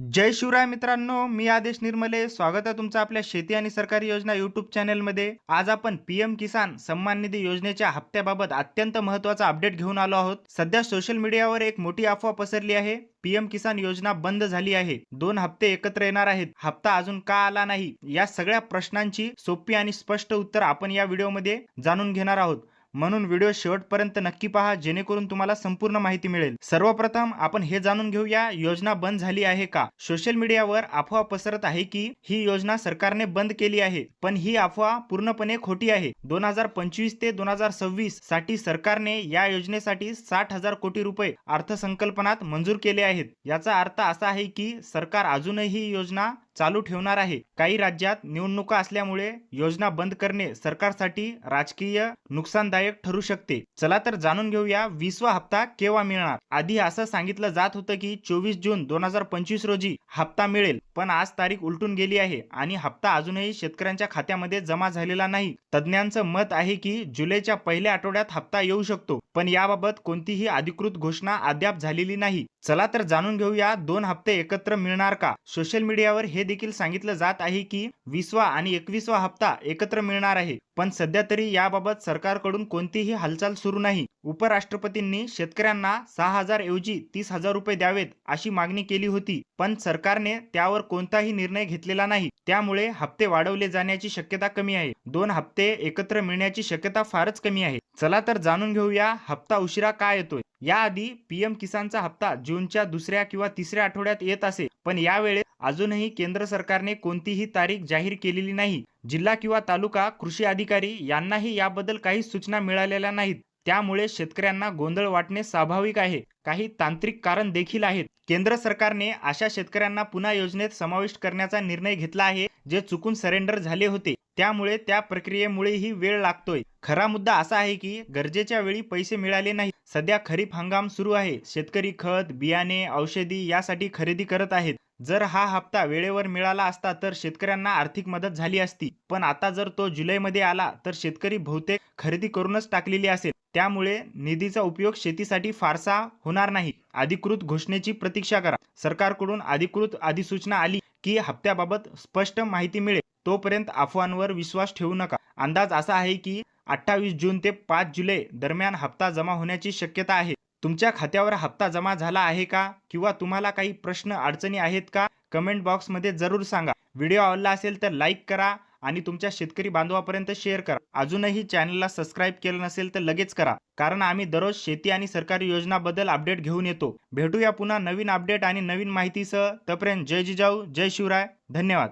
जय शिवराय मित्रांनो मी आदेश निर्मले. स्वागत आहे तुमचं आपल्या शेती आणि सरकारी योजना युट्यूब चॅनलमध्ये. आज आपण पीएम किसान सन्मान निधी योजनेच्या हप्त्याबाबत अत्यंत महत्त्वाचा अपडेट घेऊन आलो आहोत. सध्या सोशल मीडियावर एक मोठी अफवा पसरली आहे. पीएम किसान योजना बंद झाली आहे. दोन हप्ते एकत्र येणार आहेत. हप्ता अजून का आला नाही? या सगळ्या प्रश्नांची सोपी आणि स्पष्ट उत्तर आपण या व्हिडिओमध्ये जाणून घेणार आहोत. म्हणून व्हिडिओ शेवटपर्यंत नक्की पहा जेणेकरून तुम्हाला संपूर्ण माहिती मिळेल. सर्वप्रथम आपण हे जाणून घेऊया योजना बंद झाली आहे का? सोशल मीडियावर अफवा पसरत आहे की ही योजना सरकारने बंद केली आहे पण ही अफवा पूर्णपणे खोटी आहे. दोन हजार पंचवीस ते दोन हजार सव्वीससाठी सरकारने या योजनेसाठी साठ हजार कोटी रुपये अर्थसंकल्पनात मंजूर केले आहेत. याचा अर्थ असा आहे की सरकार अजूनही ही योजना चालू ठेवणार आहे. काही राज्यात निवडणुका असल्यामुळे योजना बंद करणे सरकारसाठी राजकीय नुकसानदायक ठरू शकते. चला तर जाणून घेऊया वीसवा हप्ता केव्हा मिळणार? आधी असं सांगितलं जात होतं की चोवीस जून दोन हजार पंचवीस रोजी हप्ता मिळेल. पण आज तारीख उलटून गेली आहे आणि हप्ता अजूनही शेतकऱ्यांच्या खात्यामध्ये जमा झालेला नाही. तज्ज्ञांचं मत आहे की जुलैच्या पहिल्या आठवड्यात हप्ता येऊ शकतो पण याबाबत कोणतीही अधिकृत घोषणा अद्याप झालेली नाही. चला तर जाणून घेऊया दोन हप्ते एकत्र मिळणार का? सोशल मीडियावर हे देखील सांगितलं जात आहे की वीसवा आणि एकवीसवा हप्ता एकत्र मिळणार आहे पण सध्या तरी याबाबत सरकारकडून कोणतीही हालचाल सुरू नाही. उपराष्ट्रपतींनी शेतकऱ्यांना सहा हजार ऐवजी तीस हजार रुपये द्यावेत अशी मागणी केली होती पण सरकारने त्यावर कोणताही निर्णय घेतलेला नाही. त्यामुळे हप्ते वाढवले जाण्याची शक्यता कमी आहे. दोन हप्ते एकत्र मिळण्याची शक्यता फारच कमी आहे. चला तर जाणून घेऊया हप्ता उशिरा का येतोय. याआधी पीएम किसानचा हप्ता जूनच्या दुसऱ्या किंवा तिसऱ्या आठवड्यात येत असे. पण यावेळेस अजूनही केंद्र सरकारने कोणतीही तारीख जाहीर केलेली नाही. जिल्हा किंवा तालुका कृषी अधिकारी यांनाही याबद्दल काही सूचना मिळालेल्या नाहीत. त्यामुळे शेतकऱ्यांना गोंधळ वाटणे स्वाभाविक आहे. काही तांत्रिक कारण देखील आहेत. केंद्र सरकारने अशा शेतकऱ्यांना पुन्हा योजनेत समाविष्ट करण्याचा निर्णय घेतला आहे जे चुकून सरेंडर झाले होते. त्यामुळे त्या प्रक्रियेमुळेही वेळ लागतोय. खरा मुद्दा असा आहे की गरजेच्या वेळी पैसे मिळाले नाही सध्या खरीप हंगाम सुरू आहे. शेतकरी खत बियाणे औषधी यासाठी खरेदी करत आहेत. जर हा हप्ता वेळेवर मिळाला असता तर शेतकऱ्यांना आर्थिक मदत झाली असती. पण आता जर तो जुलैमध्ये आला तर शेतकरी बहुतेक खरेदी करूनच टाकलेली असेल. त्यामुळे निधीचा उपयोग शेतीसाठी फारसा होणार नाही. अधिकृत घोषणेची प्रतीक्षा करा. सरकारकडून अधिकृत अधिसूचना आली की हप्त्याबाबत स्पष्ट माहिती मिळेल. तोपर्यंत अफवांवर विश्वास ठेवू नका. अंदाज असा आहे की अठ्ठावीस जून ते पाच जुलै दरम्यान हप्ता जमा होण्याची शक्यता आहे. तुमच्या खात्यावर हप्ता जमा झाला आहे का किंवा तुम्हाला काही प्रश्न अडचणी आहेत का? कमेंट बॉक्समध्ये जरूर सांगा. व्हिडिओ आवडला असेल तर लाईक करा. आणि तुमच्या शेतकरी बांधवापर्यंत शेअर करा. अजूनही चॅनलला सबस्क्राईब केलं नसेल तर लगेच करा. कारण आम्ही दररोज शेती आणि सरकारी योजनाबद्दल अपडेट घेऊन येतो. भेटूया पुन्हा नवीन अपडेट आणि नवीन माहितीसह. तोपर्यंत जय जिजाऊ जय शिवराय. धन्यवाद.